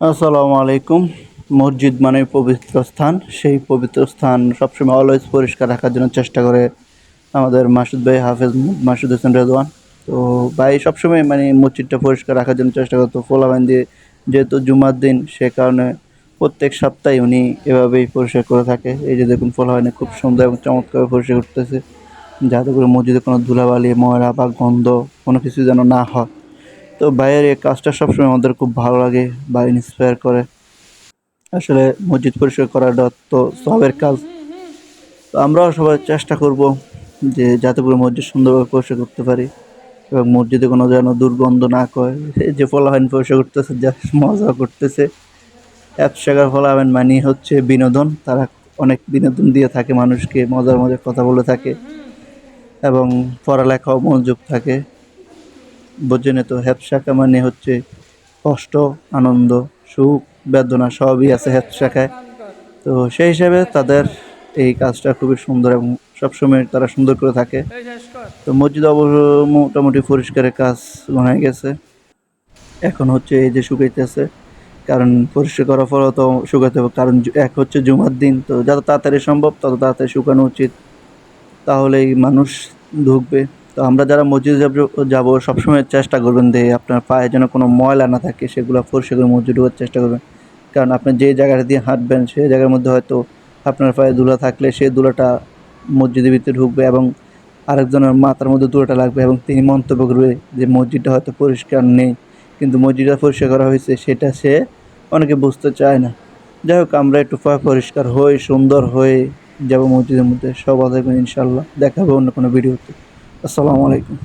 আসসালামু আলাইকুম। মসজিদ মানে পবিত্র স্থান। সেই পবিত্র স্থান সবসময় অলওয়েজ পরিষ্কার রাখার জন্য চেষ্টা করে আমাদের মাসুদ ভাই হাফেজ মাসুদ হোসেন রেদওয়ান। তো ভাই, সবসময় মানে মসজিদটা পরিষ্কার রাখার জন্য চেষ্টা করতো ফোলাবান দিয়ে যেহেতু জুমার দিন, সে কারণে প্রত্যেক সপ্তাহে উনি এভাবেই পরিষ্কার করে থাকে। এই যে দেখুন ফোলাবানে খুব সুন্দর এবং চমৎকার পরিষ্কার করতেছে। যাতে করে মসজিদে কোনো ধুলাবালি, ময়লা বা গন্ধ কোনো কিছু যেন না হয়। তো ভাইয়ের এই কাজটা সবসময় আমাদের খুব ভালো লাগে বা ইন্সপায়ার করে। আসলে মসজিদ পরিষ্কার করাটা তো সবের কাজ। তো আমরাও সবাই চেষ্টা করব যে যাতে করে মসজিদ সুন্দরভাবে পরিষ্কার করতে পারি এবং মসজিদে কোনো যেন দুর্গন্ধ না করে যে ফলাহান পরিষ্কার করতেছে, যা মজা করতেছে। অ্যাপসাগার ফলাহান মানে হচ্ছে বিনোদন। তারা অনেক বিনোদন দিয়ে থাকে মানুষকে, মজার মজার কথা বলে থাকে এবং পড়ালেখাও মনোযোগ থাকে। বোঝেন তো হ্যাপশাখা মানে হচ্ছে কষ্ট, আনন্দ, সুখ, বেদনা সবই আছে হ্যাপশাখায় তো সেই হিসাবে তাদের এই কাজটা খুবই সুন্দর এবং সবসময় তারা সুন্দর করে থাকে। তো মসজিদ অবশ্য মোটামুটি পরিষ্কারের কাজ হয়ে গেছে। এখন হচ্ছে এই যে শুকাইতেছে, কারণ পরিষ্কার করার ফলে তো শুকাতে হবে, কারণ এক হচ্ছে জুমার দিন, তো যত তাড়াতাড়ি সম্ভব তত তাড়াতাড়ি শুকানো উচিত। তাহলেই মানুষ ঢুকবে তো আমরা যারা মসজিদে যাব, যাব, সবসময় চেষ্টা করবেন যে আপনার পায়ে যেন কোনো ময়লা না থাকে, সেগুলো পরিষ্কার করে মসজিদ ঢোকার চেষ্টা করবেন। কারণ আপনি যে জায়গাটা দিয়ে হাঁটবেন সেই জায়গার মধ্যে হয়তো আপনার পায়ে ধুলা থাকলে সেই ধুলাটা মসজিদের ভিতরে ঢুকবে এবং আরেকজনের মাথার মধ্যে ধুলাটা লাগবে এবং তিনি মন্তব্য করবে যে মসজিদটা হয়তো পরিষ্কার নেই, কিন্তু মসজিদটা পরিষ্কার করা হয়েছে, সেটা সে অনেকে বুঝতে চায় না। যাই হোক, আমরা একটু পরিষ্কার হই, সুন্দর হয়ে যাব মসজিদের মধ্যে। সব থাকবেন ইনশাল্লাহ দেখা হবে অন্য কোনো ভিডিওতে। আসসালামু আলাইকুম।